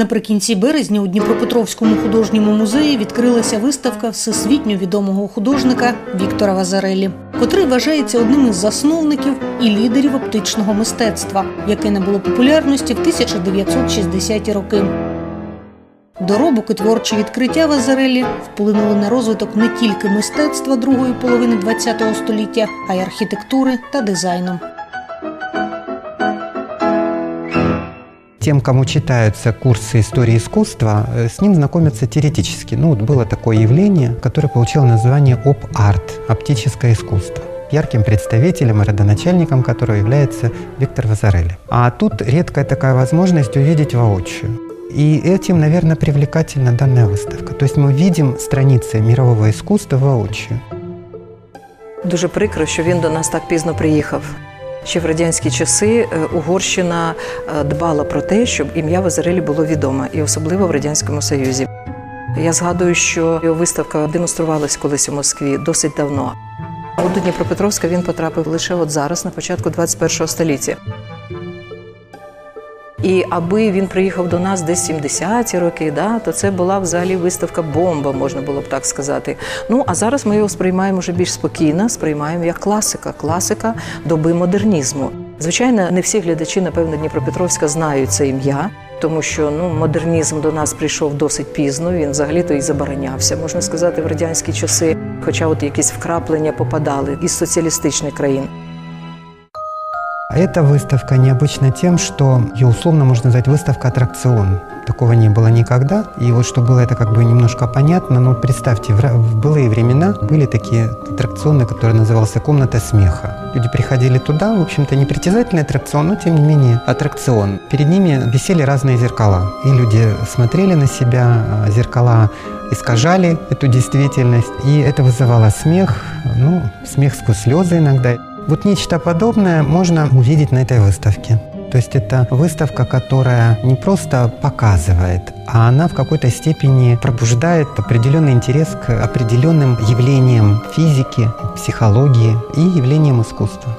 Наприкінці березня у Дніпропетровському художньому музеї відкрилася виставка всесвітньо відомого художника Віктора Вазарелі, котрий вважається одним із засновників і лідерів оптичного мистецтва, яке набуло популярності в 1960-ті роки. Доробок і творчі відкриття Вазарелі вплинули на розвиток не тільки мистецтва другої половини ХХ століття, а й архітектури та дизайну. Тем, кому читаются курсы истории искусства, э, с ним знакомятся теоретически. Ну, вот было такое явление, которое получило название оп-арт – оптическое искусство ярким представителем и родоначальником которого является Виктор Вазарелли. А тут редкая такая возможность увидеть воочию. И этим, наверное, привлекательна данная выставка. То есть мы видим страницы мирового искусства воочию. Дуже прикро, що він до нас так пізно приїхав. Ще в радянські часи е, Угорщина е, дбала про те, щоб ім'я Вазарелі було відоме, і особливо в Радянському Союзі. Я згадую, що його виставка демонструвалась колись у Москві досить давно. До Дніпропетровська він потрапив лише от зараз, на початку 21 століття. І аби він приїхав до нас десь 70-ті роки, да, то це була взагалі виставка бомба, можна було б так сказати. Ну а зараз ми його сприймаємо вже більш спокійно, сприймаємо як класика, класика доби модернізму. Звичайно, не всі глядачі, напевно, Дніпропетровська знають це ім'я, тому що ну модернізм до нас прийшов досить пізно. Він взагалі-то і заборонявся, можна сказати, в радянські часи. Хоча от якісь вкраплення попадали із соціалістичних країн. А эта выставка необычна тем, что ее условно можно назвать выставка аттракцион. Такого не было никогда. И вот чтобы было это как бы немножко понятно, ну представьте, в былые времена были такие аттракционы, которые назывался «Комната смеха». Люди приходили туда, в общем-то, не притязательный аттракцион, но тем не менее аттракцион. Перед ними висели разные зеркала. И люди смотрели на себя, а зеркала искажали эту действительность, и это вызывало смех, ну, смех сквозь слезы иногда. Вот нечто подобное можно увидеть на этой выставке. То есть это выставка, которая не просто показывает, а она в какой-то степени пробуждает определенный интерес к определенным явлениям физики, психологии и явлениям искусства.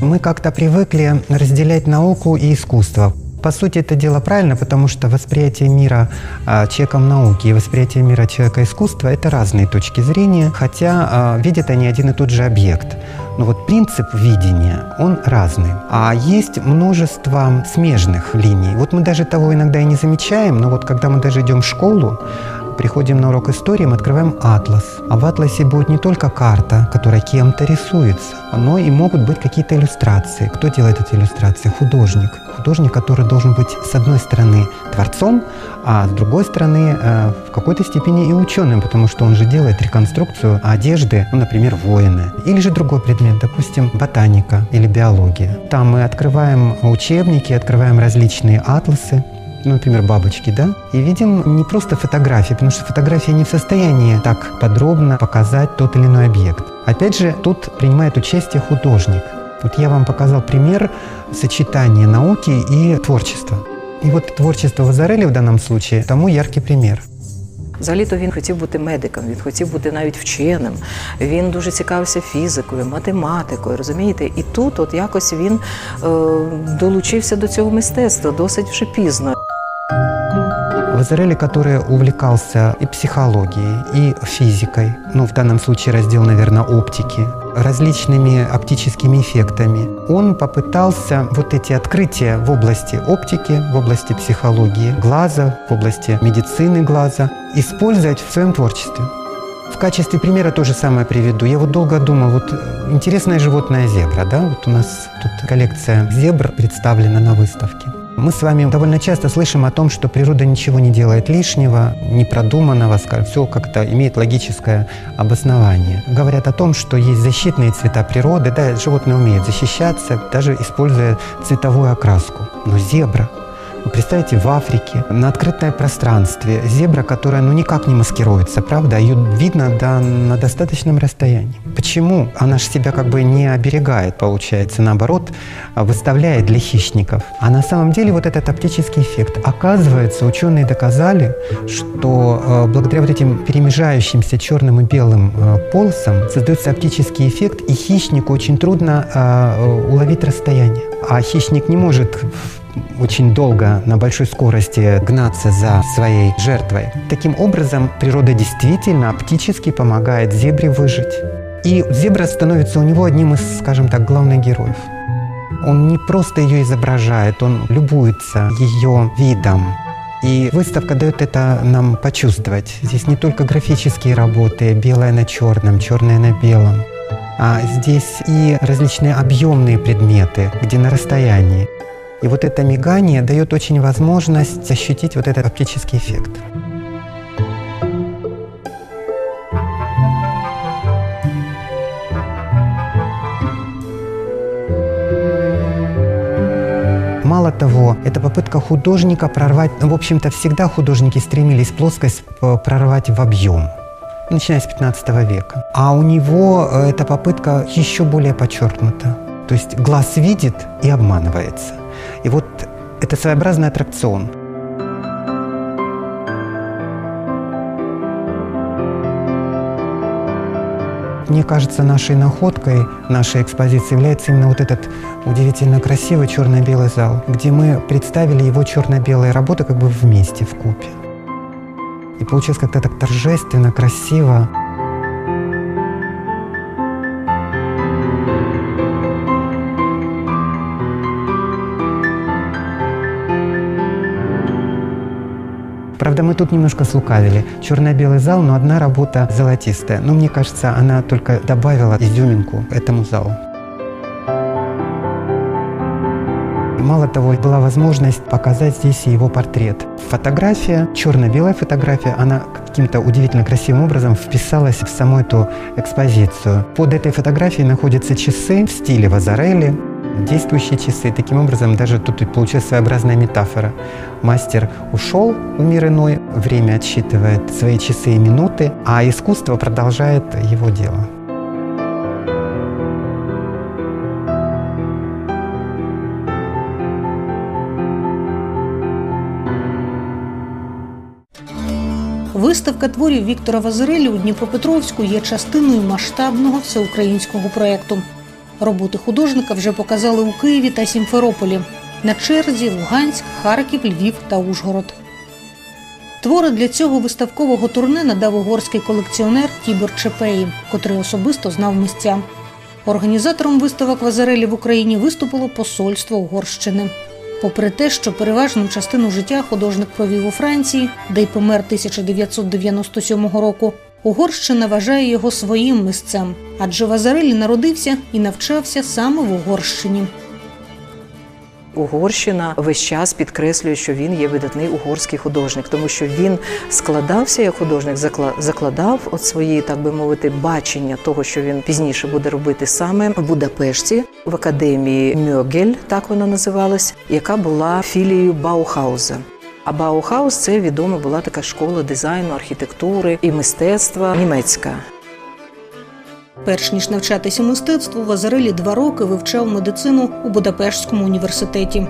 Мы как-то привыкли разделять науку и искусство. По сути, это дело правильно, потому что восприятие мира а, человеком науки и восприятие мира человека искусства – это разные точки зрения, хотя а, видят они один и тот же объект. Но вот принцип видения, он разный. А есть множество смежных линий. Вот мы даже того иногда и не замечаем, но вот когда мы даже идем в школу, приходим на урок истории, мы открываем атлас. А в атласе будет не только карта, которая кем-то рисуется, но и могут быть какие-то иллюстрации. Кто делает эти иллюстрации? Художник. Художник, который должен быть с одной стороны творцом, а с другой стороны э, в какой-то степени и ученым, потому что он же делает реконструкцию одежды, ну, например, воины. Или же другой предмет, допустим, ботаника или биология. Там мы открываем учебники, открываем различные атласы, ну, например, бабочки, да, и видим не просто фотографии, потому что фотография не в состоянии так подробно показать тот или иной объект. Опять же, тут принимает участие художник. Вот я вам показал пример сочетания науки и творчества. И вот творчество Вазарелли в данном случае тому яркий пример. Взагалі-то він хотів бути медиком, він хотів бути навіть вченим. Він дуже цікавився фізикою, математикою, розумієте? І тут, от якось він е, долучився до цього мистецтва досить вже пізно. Вазарелли, который увлекался и психологией, и физикой, ну, в данном случае раздел, наверное, оптики, различными оптическими эффектами, он попытался вот эти открытия в области оптики, в области психологии глаза, в области медицины глаза использовать в своем творчестве. В качестве примера то же самое приведу. Я вот долго думал, вот э, интересное животное зебра, да, вот у нас тут коллекция зебр представлена на выставке. Мы с вами довольно часто слышим о том, что природа ничего не делает лишнего, непродуманного, скажем, все как-то имеет логическое обоснование. Говорят о том, что есть защитные цвета природы, да, животные умеют защищаться, даже используя цветовую окраску. Но зебра, Представьте, в Африке, на открытое пространстве, зебра, которая ну никак не маскируется, правда? Ее видно да, на достаточном расстоянии. Почему? Она же себя как бы не оберегает, получается, наоборот, выставляет для хищников. А на самом деле вот этот оптический эффект. Оказывается, ученые доказали, что э, благодаря вот этим перемежающимся черным и белым э, полосам создается оптический эффект, и хищнику очень трудно э, уловить расстояние. А хищник не может очень долго на большой скорости гнаться за своей жертвой. Таким образом, природа действительно оптически помогает зебре выжить. И зебра становится у него одним из, скажем так, главных героев. Он не просто ее изображает, он любуется ее видом. И выставка дает это нам почувствовать. Здесь не только графические работы, белое на черном, черное на белом, а здесь и различные объемные предметы, где на расстоянии. И вот это мигание дает очень возможность ощутить вот этот оптический эффект. Мало того, это попытка художника прорвать, в общем-то, всегда художники стремились плоскость э, прорвать в объем начиная с 15 века. А у него э, эта попытка еще более подчеркнута. То есть глаз видит и обманывается. И вот это своеобразный аттракцион. Мне кажется, нашей находкой, нашей экспозиции является именно вот этот удивительно красивый черно-белый зал, где мы представили его черно-белые работы как бы вместе, в купе. И получилось как-то так торжественно, красиво. Правда, мы тут немножко слукавили. Черно-белый зал, но одна работа золотистая. Но мне кажется, она только добавила изюминку этому залу. Мало того, была возможность показать здесь его портрет. Фотография, черно-белая фотография, она каким-то удивительно красивым образом вписалась в саму эту экспозицию. Под этой фотографией находятся часы в стиле Вазарелли, действующие часы. Таким образом, даже тут и получилась своеобразная метафора. Мастер ушел в мир иной, время отсчитывает свои часы и минуты, а искусство продолжает его дело. Виставка творів Віктора Вазирелі у Дніпропетровську є частиною масштабного всеукраїнського проєкту. Роботи художника вже показали у Києві та Сімферополі. На черзі Луганськ, Харків, Львів та Ужгород. Твори для цього виставкового турне надав угорський колекціонер Тібор Чепеї, котрий особисто знав місця. Організатором виставок Вазарелі в Україні виступило посольство Угорщини. Попри те, що переважну частину життя художник провів у Франції, де й помер 1997 року, Угорщина вважає його своїм місцем, адже Вазарелі народився і навчався саме в Угорщині. Угорщина весь час підкреслює, що він є видатний угорський художник, тому що він складався як художник, закла- закладав от свої, так би мовити, бачення того, що він пізніше буде робити саме в Будапешті, в академії Мьогель, так вона називалась, яка була філією Баухауза. А Баухаус це відома була така школа дизайну, архітектури і мистецтва німецька. Перш ніж навчатися мистецтву, Вазарелі два роки вивчав медицину у Будапештському університеті.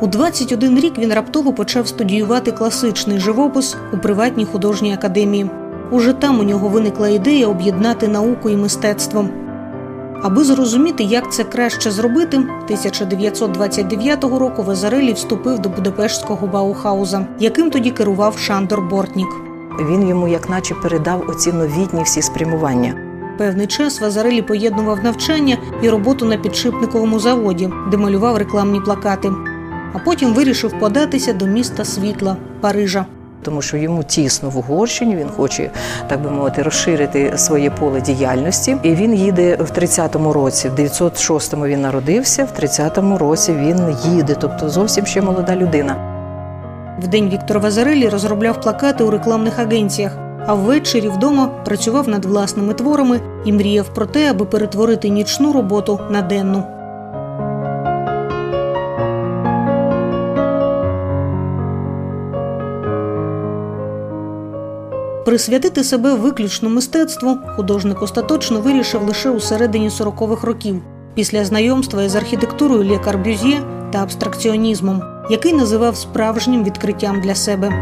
У 21 рік він раптово почав студіювати класичний живопис у приватній художній академії. Уже там у нього виникла ідея об'єднати науку і мистецтво. Аби зрозуміти, як це краще зробити, 1929 року Вазарелі вступив до Будапештського Баухауза, яким тоді керував Шандор Бортнік. Він йому, як наче, передав оці новітні всі спрямування. Певний час Вазарелі поєднував навчання і роботу на підшипниковому заводі, де малював рекламні плакати. А потім вирішив податися до міста світла Парижа. Тому що йому тісно в Угорщині. Він хоче, так би мовити, розширити своє поле діяльності. І він їде в 30-му році. В 906-му він народився, в 30-му році він їде, тобто зовсім ще молода людина. Вдень Віктор Вазарелі розробляв плакати у рекламних агенціях, а ввечері вдома працював над власними творами і мріяв про те, аби перетворити нічну роботу на денну. Присвятити себе виключно мистецтву художник остаточно вирішив лише у середині 40-х років, після знайомства із архітектурою Лє Карбюзє та абстракціонізмом, який називав справжнім відкриттям для себе.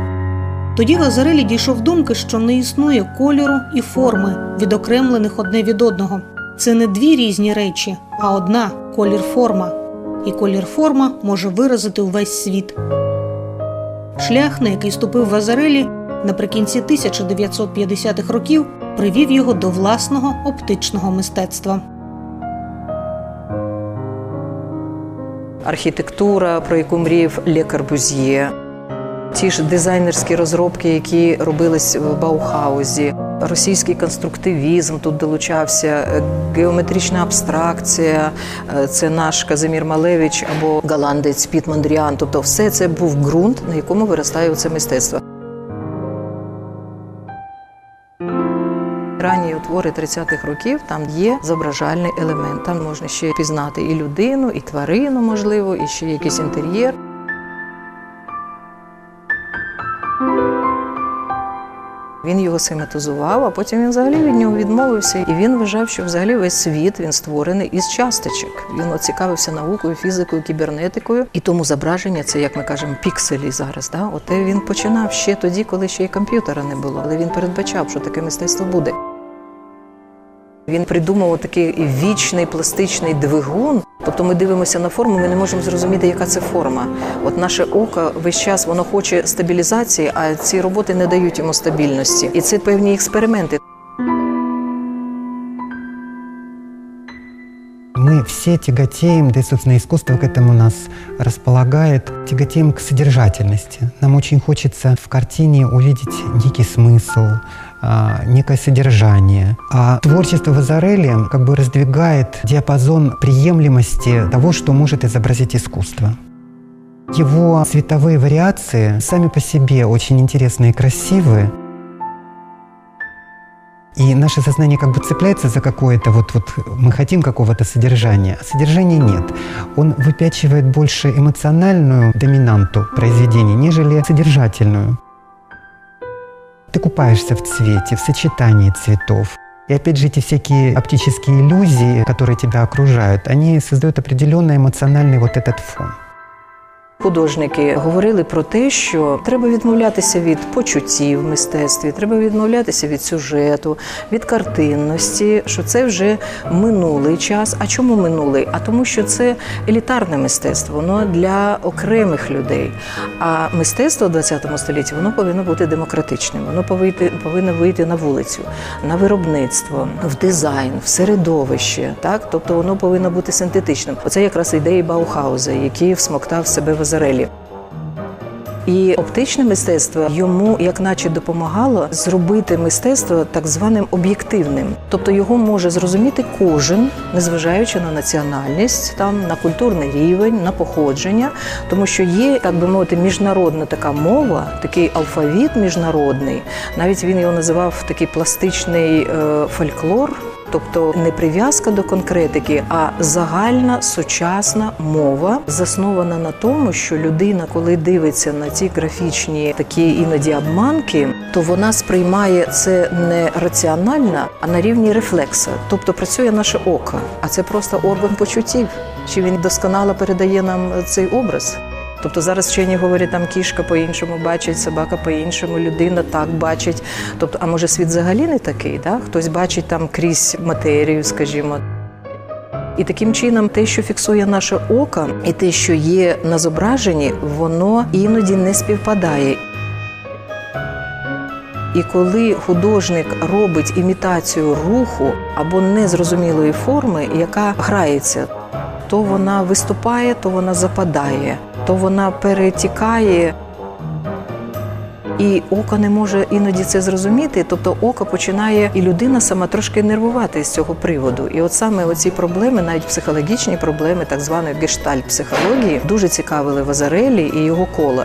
Тоді Вазарелі дійшов думки, що не існує кольору і форми, відокремлених одне від одного. Це не дві різні речі, а одна колір-форма. І колір-форма може виразити увесь світ. Шлях, на який ступив Вазарелі наприкінці 1950-х років, привів його до власного оптичного мистецтва. архітектура, про яку мріяв Ле Корбюзьє, ті ж дизайнерські розробки, які робились в Баухаузі, російський конструктивізм тут долучався, геометрична абстракція, е, це наш Казимір Малевич або голландець Піт Мондріан. Тобто, все це був ґрунт, на якому виростає це мистецтво. Утвори 30-х років там є зображальний елемент. Там можна ще пізнати і людину, і тварину, можливо, і ще якийсь інтер'єр. Він його схематизував, а потім він взагалі від нього відмовився. І він вважав, що взагалі весь світ він створений із часточок. Він цікавився наукою, фізикою, кібернетикою. І тому зображення це, як ми кажемо, пікселі зараз. Да? Оте він починав ще тоді, коли ще й комп'ютера не було. Але він передбачав, що таке мистецтво буде. Він придумав такий вічний пластичний двигун. Тобто ми дивимося на форму, ми не можемо зрозуміти, яка це форма. От наше око весь час воно хоче стабілізації, а ці роботи не дають йому стабільності. І це певні експерименти. Мы все тяготеем, да и, собственно, искусство к этому нас располагает, тяготеем к содержательности. Нам очень хочется в картине увидеть некий смысл, а, некое содержание. А творчество Вазарелли как бы раздвигает диапазон приемлемости того, что может изобразить искусство. Его цветовые вариации сами по себе очень интересные и красивые, и наше сознание как бы цепляется за какое-то вот, вот мы хотим какого-то содержания, а содержания нет. Он выпячивает больше эмоциональную доминанту произведения, нежели содержательную. Ты купаешься в цвете, в сочетании цветов. И опять же эти всякие оптические иллюзии, которые тебя окружают, они создают определенный эмоциональный вот этот фон. Художники говорили про те, що треба відмовлятися від почуттів в мистецтві, треба відмовлятися від сюжету, від картинності, що це вже минулий час. А чому минулий? А тому, що це елітарне мистецтво, воно для окремих людей. А мистецтво в ХХ столітті воно повинно бути демократичним, воно повинно, вийти на вулицю, на виробництво, в дизайн, в середовище. Так, тобто воно повинно бути синтетичним. Оце якраз ідеї Баухауза, який всмоктав себе в себе І оптичне мистецтво йому, як наче, допомагало зробити мистецтво так званим об'єктивним. Тобто його може зрозуміти кожен, незважаючи на національність, там на культурний рівень, на походження, тому що є, так би мовити, міжнародна така мова, такий алфавіт міжнародний. Навіть він його називав такий пластичний е, фольклор. Тобто не прив'язка до конкретики, а загальна сучасна мова, заснована на тому, що людина, коли дивиться на ці графічні такі іноді обманки, то вона сприймає це не раціонально, а на рівні рефлекса. Тобто працює наше око, а це просто орган почуттів. Чи він досконало передає нам цей образ? Тобто зараз вчені говорять, там кішка по-іншому бачить, собака по-іншому, людина так бачить. Тобто, а може світ взагалі не такий? Да? Хтось бачить там крізь матерію, скажімо. І таким чином, те, що фіксує наше око, і те, що є на зображенні, воно іноді не співпадає. І коли художник робить імітацію руху або незрозумілої форми, яка грається, то вона виступає, то вона западає, то вона перетікає. І око не може іноді це зрозуміти, тобто око починає, і людина сама трошки нервувати з цього приводу. І от саме оці проблеми, навіть психологічні проблеми, так званої гештальт-психології, дуже цікавили Вазарелі і його кола.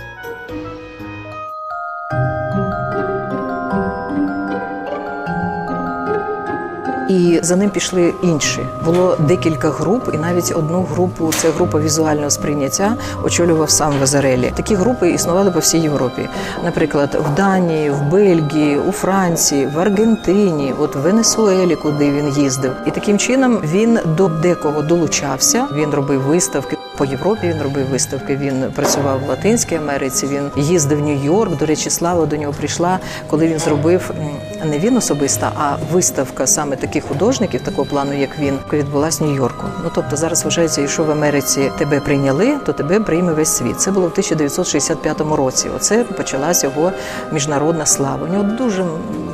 І за ним пішли інші. Було декілька груп, і навіть одну групу це група візуального сприйняття очолював сам Вазарелі. Такі групи існували по всій Європі. Наприклад, в Данії, в Бельгії, у Франції, в Аргентині, от в Венесуелі, куди він їздив. І таким чином він до декого долучався. Він робив виставки. По Європі він робив виставки. Він працював в Латинській Америці. Він їздив в Нью-Йорк. До речі, слава до нього прийшла, коли він зробив не він особисто, а виставка саме таких художників, такого плану, як він, відбулась в Нью-Йорку. Ну тобто зараз вважається, якщо в Америці тебе прийняли, то тебе прийме весь світ. Це було в 1965 році. Оце почалась його міжнародна слава. У нього дуже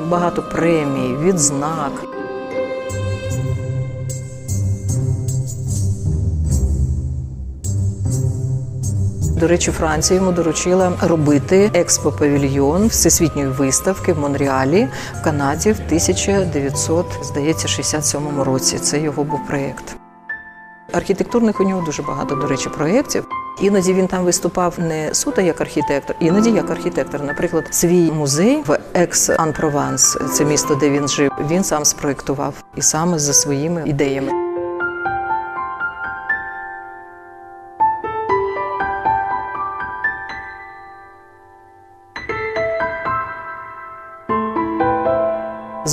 багато премій, відзнак. До речі, Франція йому доручила робити експо-павільйон всесвітньої виставки в Монреалі в Канаді в 1900, здається, 67 році. Це його був проєкт. Архітектурних у нього дуже багато, до речі, проєктів. Іноді він там виступав не суто як архітектор, іноді як архітектор. Наприклад, свій музей в Екс-Ан-Прованс, це місто, де він жив, він сам спроєктував і саме за своїми ідеями.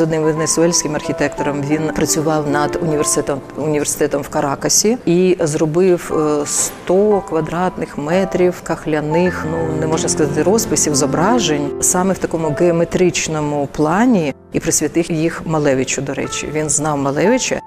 З одним венесуельським архітектором він працював над університетом університетом в Каракасі і зробив е, 100 квадратних метрів кахляних, ну не можна сказати, розписів зображень саме в такому геометричному плані і присвятив їх Малевичу. До речі, він знав Малевича.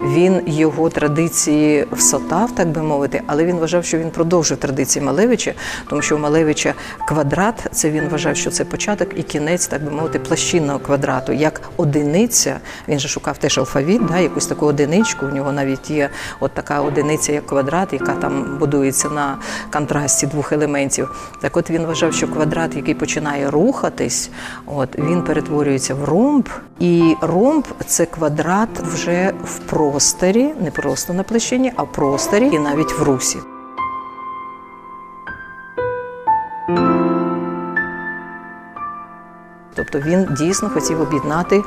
Він його традиції всотав, так би мовити, але він вважав, що він продовжив традиції Малевича, тому що у Малевича квадрат це він вважав, що це початок і кінець, так би мовити, площинного квадрату, як одиниця. Він же шукав теж алфавіт, да, якусь таку одиничку. У нього навіть є от така одиниця, як квадрат, яка там будується на контрасті двох елементів. Так, от він вважав, що квадрат, який починає рухатись, от він перетворюється в ромб, і ромб це квадрат вже в просторі, не просто на площині, а в просторі і навіть в русі. Тобто він дійсно хотів об'єднати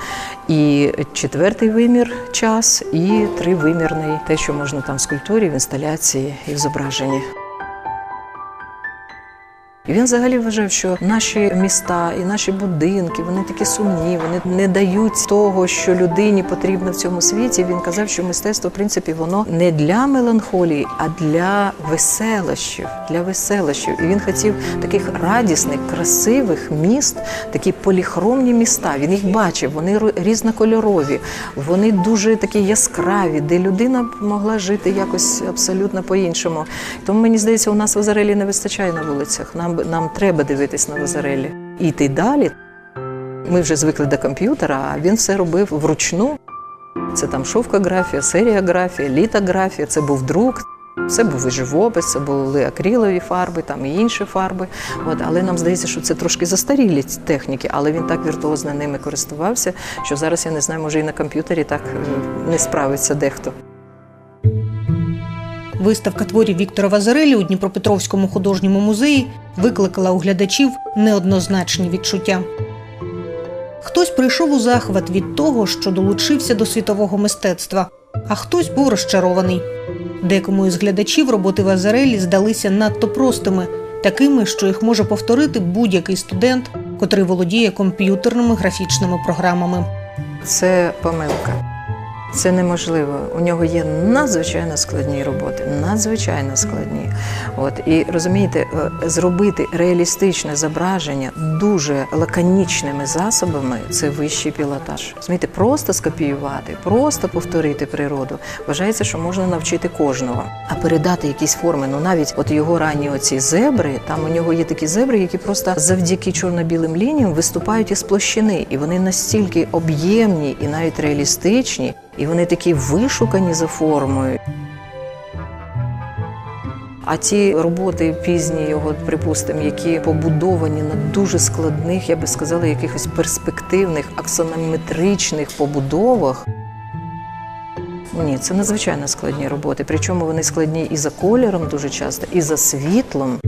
і четвертий вимір час, і тривимірний, те, що можна там в скульптурі, в інсталяції і в зображенні. І він взагалі вважав, що наші міста і наші будинки вони такі сумні, вони не дають того, що людині потрібно в цьому світі. Він казав, що мистецтво, в принципі, воно не для меланхолії, а для веселощів, для веселощів. І він хотів таких радісних, красивих міст, такі поліхромні міста. Він їх бачив, вони різнокольорові, вони дуже такі яскраві, де людина могла жити якось абсолютно по-іншому. Тому мені здається, у нас в Озарелі не вистачає на вулицях. Нам нам треба дивитись на Озарелі. І йти далі. Ми вже звикли до комп'ютера, а він все робив вручну. Це там шовкографія, серіографія, літографія, це був друк. Це був і живопис, це були акрилові фарби, там і інші фарби. От, але нам здається, що це трошки застарілі техніки, але він так віртуозно ними користувався, що зараз я не знаю, може і на комп'ютері так не справиться дехто. Виставка творів Віктора Вазарелі у Дніпропетровському художньому музеї викликала у глядачів неоднозначні відчуття. Хтось прийшов у захват від того, що долучився до світового мистецтва, а хтось був розчарований. Декому із глядачів роботи Вазарелі здалися надто простими, такими, що їх може повторити будь-який студент, котрий володіє комп'ютерними графічними програмами. Це помилка. Це неможливо. У нього є надзвичайно складні роботи, надзвичайно складні. От і розумієте, е, зробити реалістичне зображення дуже лаконічними засобами це вищий пілотаж. Розумієте, просто скопіювати, просто повторити природу. Вважається, що можна навчити кожного, а передати якісь форми. Ну навіть от його ранні оці зебри, там у нього є такі зебри, які просто завдяки чорно-білим лініям виступають із площини, і вони настільки об'ємні і навіть реалістичні. І вони такі вишукані за формою. А ті роботи пізні його, припустимо, які побудовані на дуже складних, я би сказала, якихось перспективних, аксонометричних побудовах. Ні, це надзвичайно складні роботи. Причому вони складні і за кольором дуже часто, і за світлом.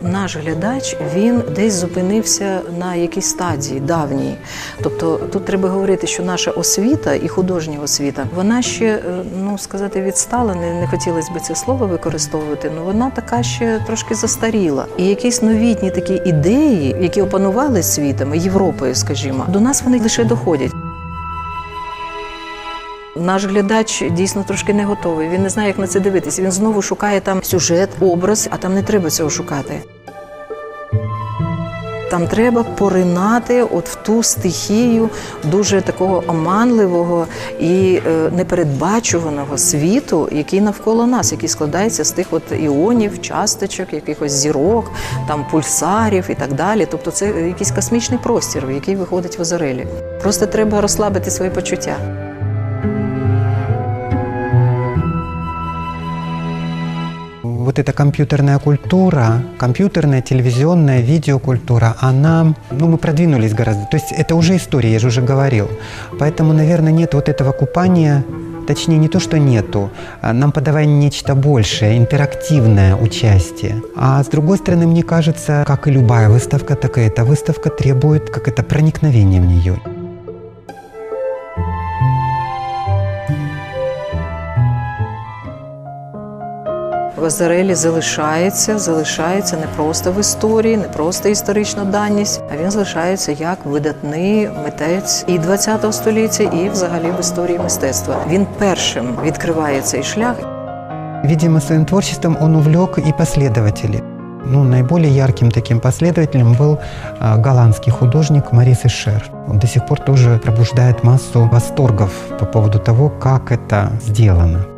Наш глядач він десь зупинився на якійсь стадії давній. Тобто тут треба говорити, що наша освіта і художня освіта, вона ще е, ну сказати відстала, не, не хотілося б це слово використовувати. Ну вона така ще трошки застаріла. І якісь новітні такі ідеї, які опанували світом, Європою, скажімо, до нас вони лише доходять. Наш глядач дійсно трошки не готовий. Він не знає, як на це дивитися. Він знову шукає там сюжет, образ, а там не треба цього шукати. Там треба поринати от в ту стихію дуже такого оманливого і е, непередбачуваного світу, який навколо нас, який складається з тих от іонів, часточок, якихось зірок, там пульсарів і так далі. Тобто це якийсь космічний простір, в який виходить в озерелі. Просто треба розслабити свої почуття. Вот эта компьютерная культура, компьютерная, телевизионная, видеокультура, она, ну, мы продвинулись гораздо. То есть это уже история, я же уже говорил. Поэтому, наверное, нет вот этого купания, точнее, не то, что нету, а нам подавай нечто большее, интерактивное участие. А с другой стороны, мне кажется, как и любая выставка, так и эта выставка требует как это проникновения в нее. в Азарелі залишається, залишається не просто в історії, не просто історична даність, а він залишається як видатний митець і ХХ століття, і взагалі в історії мистецтва. Він першим відкриває цей шлях. Видимо, своим творчеством он увлек и последователей. Ну, наиболее ярким таким последователем был а, голландский художник Марис Эшер. Он до сих пор тоже пробуждает массу восторгов по поводу того, как это сделано.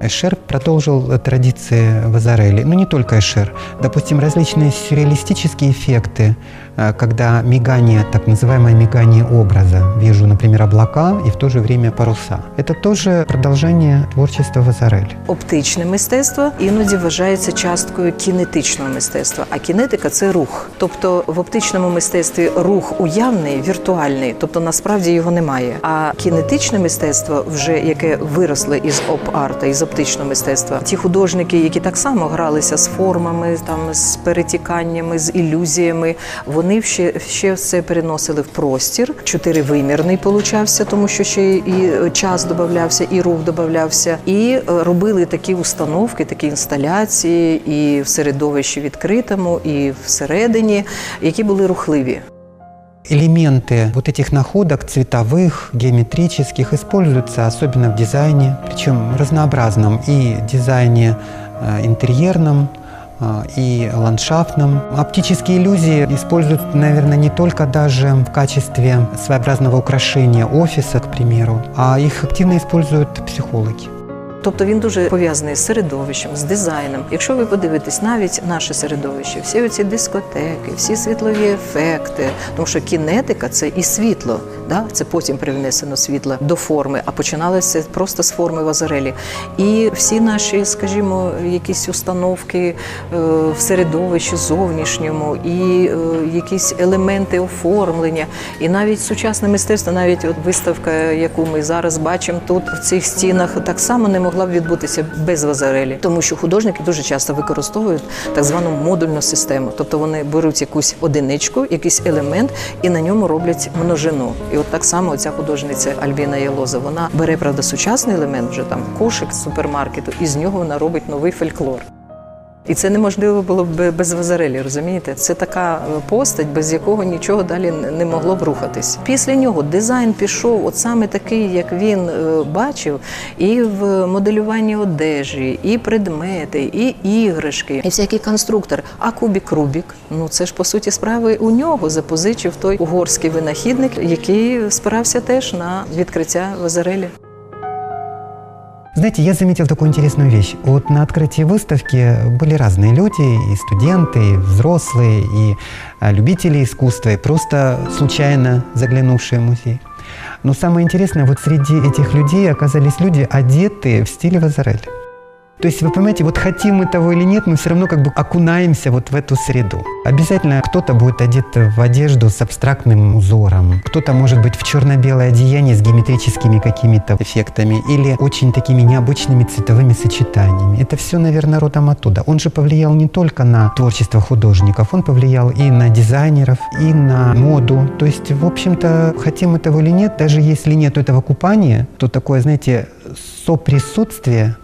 Эшер продолжил э, традиции Вазарелли. Ну, не только Эшер. Допустим, различные сюрреалистические эффекты, э, когда мигание, так называемое мигание образа. Вижу, например, облака и в то же время паруса. Это тоже продолжение творчества Вазарелли. Оптичне мистецтво іноді вважається часткою кінетичного мистецтва, а кінетика це рух. Тобто в оптичному мистецтві рух уявний, віртуальний, тобто насправді його немає. А кінетичне мистецтво, вже яке виросло із оп-арта, із оптичного мистецтва, ті художники, які так само гралися з формами, там з перетіканнями, з ілюзіями, вони ще, ще все переносили в простір. Чотиривимірний получався, тому що ще і час додавався, і рух додавався, і е, робили такі установки, такі інсталяції, і в середовищі відкритому, і всередині, які були рухливі. Элементы вот этих находок цветовых, геометрических используются особенно в дизайне, причем разнообразном и дизайне э, интерьерном, э, и ландшафтном. Оптические иллюзии используют, наверное, не только даже в качестве своеобразного украшения офиса, к примеру, а их активно используют психологи. Тобто він дуже пов'язаний з середовищем, з дизайном. Якщо ви подивитесь навіть наше середовище, всі оці дискотеки, всі світлові ефекти, тому що кінетика це і світло, да? це потім привнесено світло до форми, а починалося просто з форми в Азарелі. І всі наші, скажімо, якісь установки е, в середовищі зовнішньому, і е, якісь елементи оформлення, і навіть сучасне мистецтво, навіть от виставка, яку ми зараз бачимо тут в цих стінах, так само не могла б відбутися без Вазарелі, тому що художники дуже часто використовують так звану модульну систему. Тобто вони беруть якусь одиничку, якийсь елемент і на ньому роблять множину. І от так само ця художниця Альбіна Єлоза вона бере правда сучасний елемент, вже там кошик з супермаркету, і з нього вона робить новий фольклор. І це неможливо було б без Вазарелі, розумієте? Це така е, постать, без якого нічого далі не могло б рухатись. Після нього дизайн пішов, от саме такий, як він е, бачив, і в моделюванні одежі, і предмети, і іграшки, і всякий конструктор. А кубік Рубік, ну це ж по суті справи у нього запозичив той угорський винахідник, який спирався теж на відкриття Вазарелі. Знаете, я заметил такую интересную вещь. Вот на открытии выставки были разные люди, и студенты, и взрослые, и а, любители искусства, и просто случайно заглянувшие в музей. Но самое интересное, вот среди этих людей оказались люди, одетые в стиле Вазарель. То есть, вы понимаете, вот хотим мы того или нет, мы все равно как бы окунаемся вот в эту среду. Обязательно кто-то будет одет в одежду с абстрактным узором, кто-то может быть в черно-белое одеяние с геометрическими какими-то эффектами или очень такими необычными цветовыми сочетаниями. Это все, наверное, родом оттуда. Он же повлиял не только на творчество художников, он повлиял и на дизайнеров, и на моду. То есть, в общем-то, хотим мы того или нет, даже если нет этого купания, то такое, знаете, соприсутствие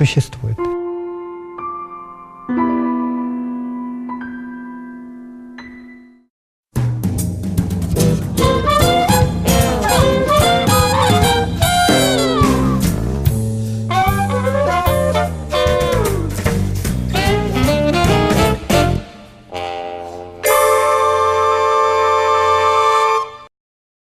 существует.